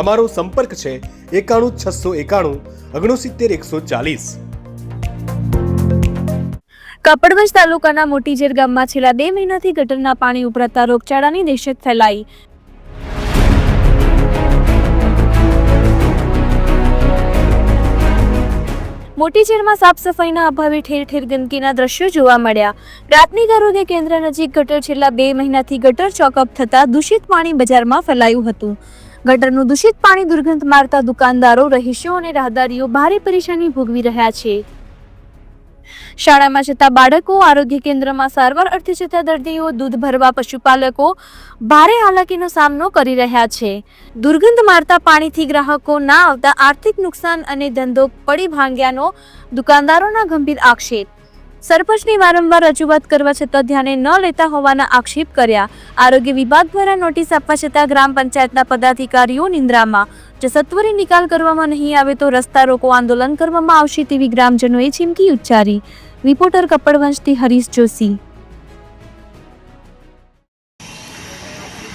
અમારો સંપર્ક છે એકાણું છસો એકાણું ઓગણસિત્તેર એકસો ચાલીસ. કપડવંજ તાલુકાના મોટીજેર ગામમાં છેલ્લા બે મહિનાથી ગટરના પાણી ઉભરાતા રોગચાળાની દહેશત ફેલાઈ. મોટીજેરમાં સાફ સફાઈના અભાવે ઠેર ઠેર ગંદકીના દ્રશ્યો જોવા મળ્યા. પ્રાથમિક આરોગ્ય કેન્દ્ર નજીક ગટર છેલ્લા બે મહિનાથી ગટર ચોકઅપ થતા દૂષિત પાણી બજારમાં ફેલાયું હતું. ગટરનું દૂષિત પાણી દુર્ગંધ મારતા દુકાનદારો, રહીશો અને રાહદારીઓ ભારે પરેશાની ભોગવી રહ્યા છે. શાળામાં જતા બાળકો, આરોગ્ય કેન્દ્રમાં સારવાર અર્થે જતા દર્દીઓ, દૂધ ભરવા પશુપાલકો ભારે હાલાકીનો સામનો કરી રહ્યા છે. દુર્ગંધ મારતા પાણીથી ગ્રાહકો ના આવતા આર્થિક નુકસાન અને ધંધો પડી ભાંગ્યાનો દુકાનદારોના ગંભીર આક્ષેપ. સરપંચની વારંવાર રજૂઆત કરવા છતાં ધ્યાને ન લેતા હોવાના આક્ષેપ કર્યા. આરોગ્ય વિભાગ દ્વારા નોટિસ આપવા છતાં ગ્રામ પંચાયતના પદાધિકારીઓ નિંદ્રામાં. જો સત્વરે નિકાલ કરવામાં નહીં આવે તો રસ્તા રોકો આંદોલન કરવામાં આવશે તેવી ગ્રામજનોએ ચીમકી ઉચ્ચારી. રિપોર્ટર કપડવંશથી હરીશ જોશી.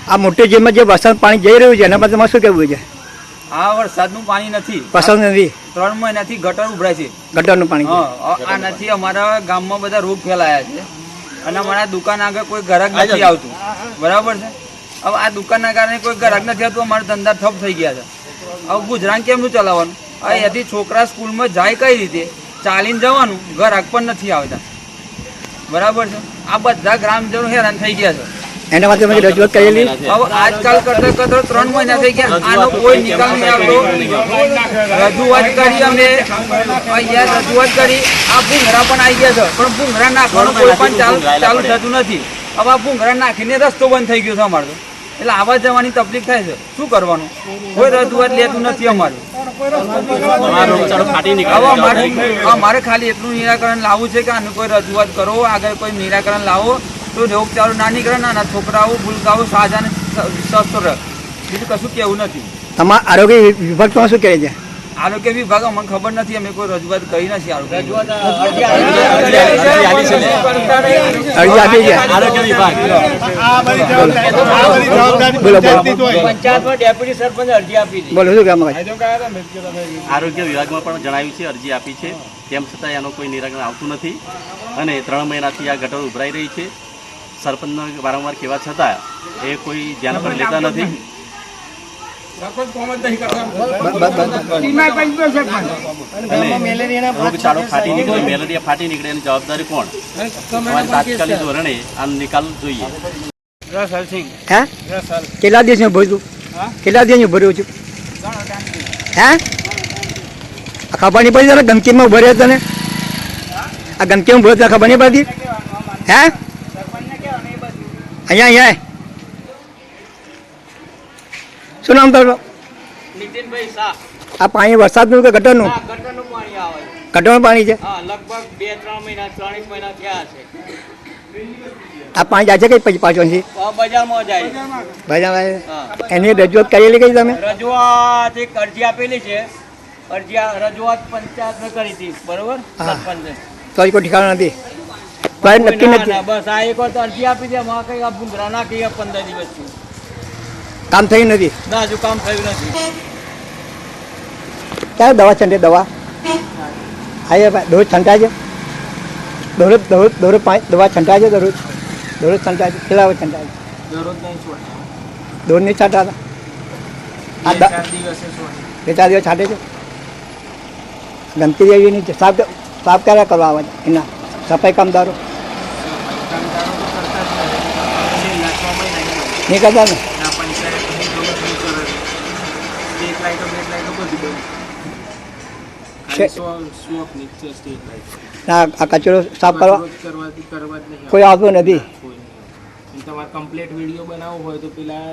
આ મોટી જેમાં જે વરસાદ પાણી જઈ રહ્યું છે. એના માટે તમારે શું કહેવું છે? આ વરસાદનું પાણી નથી. પસંદ નથી. ત્રણ મહિનાથી ગટર ઉભરાય છે. ગટરનું પાણી આ નથી અમારા ગામમાં બધા રોગ ફેલાયા છે. અને અમારા દુકાન આગળ કોઈ ગ્રાહક નથી આવતું. બરાબર છે? હવે આ દુકાનના કારણે કોઈ ગ્રાહક નથી આવતું અમારા ધંધા ઠપ થઈ ગયા છે. હવે ગુજરાન કેમનું ચલાવવાનું? હવે અહીંયાથી છોકરા સ્કૂલમાં જાય કઈ રીતે? ચાલીને જવાનું ગ્રાહક પણ નથી આવતા. બરાબર છે? આ બધા ગ્રામજનો હેરાન થઈ ગયા છે. એના માટે અમે રજૂઆત કરેલી. આજકાલ કરતા કરતા ત્રણ મહિના થઈ ગયા. આનો કોઈ નિકાલ નહીં આવતો. રજૂઆત કરી અમે. અહીંયા રજૂઆત કરી. આ ભૂંગરા પણ આવી ગયા છે. પણ ભૂંગરા નાખવાનું કોઈ પણ ચાલુ ચાલુ થતું નથી. હવે આ ભૂંગરા નાખીને રસ્તો બંધ થઈ ગયો છે અમારો એટલે આવવા જવાની તકલીફ થાય છે. શું કરવાનું? કોઈ રજૂઆત લેતું નથી અમારું અમારે ખાલી એટલું નિરાકરણ લાવવું છે કે આનું કોઈ રજૂઆત કરો, આગળ કોઈ નિરાકરણ લાવો. તો રોગચાળો ના નીકળે નાના છોકરાઓ ભૂલકાઓ સાજા ને સ્વસ્થ રહે બીજું કશું કેવું નથી. તમારા આરોગ્ય વિભાગ તો શું કહે છે? આરોગ્ય વિભાગ અમને ખબર નથી અમે કોઈ રજૂઆત કરી નથી આરોગ્ય અરજી આપી છે? બોલો બોલો. પંચાયતમાં ડેપ્યુટી સરપંચ અરજી આપી હતી બોલો શું કામ આરોગ્ય વિભાગમાં પણ જણાવ્યું છે અરજી આપી છે. તેમ છતાં એનું કોઈ નિરાકરણ આવતું નથી. અને ત્રણ મહિનાથી આ ગટર ઉભરાઈ રહી છે. સરપંચનો વારંવાર કહેવા છતાં એ કોઈ ધ્યાન પર લેતા નથી. રોગચાળો ફાટી નીકળે મેલેરિયા ફાટી નીકળે એની જવાબદારી કોણ? તાત્કાલિક ધોરણે આ નિકાલ જોઈએ. કેટલા દિવસનું ભર્યું કેટલા ભર્યું છું હે? આ ખબર નહીં પડી તને ગંદકીમાં ઊભો રહ્યો તને? આ ગંદકીમાં ઊભો તને ખબર નહીં પડતી? હે? અહીંયા અહીંયા. શું નામ તારું નીતિનભાઈ શાહ. આ પાણી વરસાદનું કે ગટરનું? ગટરનું પાણી આવે. ગટરનું પાણી છે? હા લગભગ બે ત્રણ મહિના ત્રણેક મહિના થયા છે. આ પાણી જાય છે કઈ પછી પાછું છે બજારમાં જાય. બજારમાં હા. એની રજૂઆત કરેલી કઈ તમે? રજૂઆત એક અરજી આપેલી છે. અરજી રજૂઆત પંચાયતને કરી હતી બરોબર. સરપંચે. તો કોઈ ઠેકાણું નથી? કોઈ નક્કી ના, નથી ના, બસ આ એક વાર તો અરજી આપી છે એમાં કઈ આ ભૂંગરા નાખી આ પંદર દિવસથી કામ થયું નથી ના હજુ કામ થયું નથી ક્યારે દવા છંટે દવા હા ભાઈ દરરોજ છંટાય છે દરરોજ દરરોજ દરરોજ પાંચ દવા છંટાય છે દરરોજ દરરોજ છંટાય છે કેટલા વાર છંટાય છે દરરોજ નહીં છોડતા દરરોજ નહીં છાંટાતા આ દ- દિવસે છોડે બે ચાર દિવસ છાંટે છે ગંદકી જેવી નહીં છે સાફ સાફ ક્યારે કરવા આવે છે એના સફાઈ કામદારો નહીં કરતા ને આ કચરો સાફ કરવા કોઈ આવતું. નથી. તમારે કમ્પ્લીટ વીડિયો બનાવવો હોય તો પેલા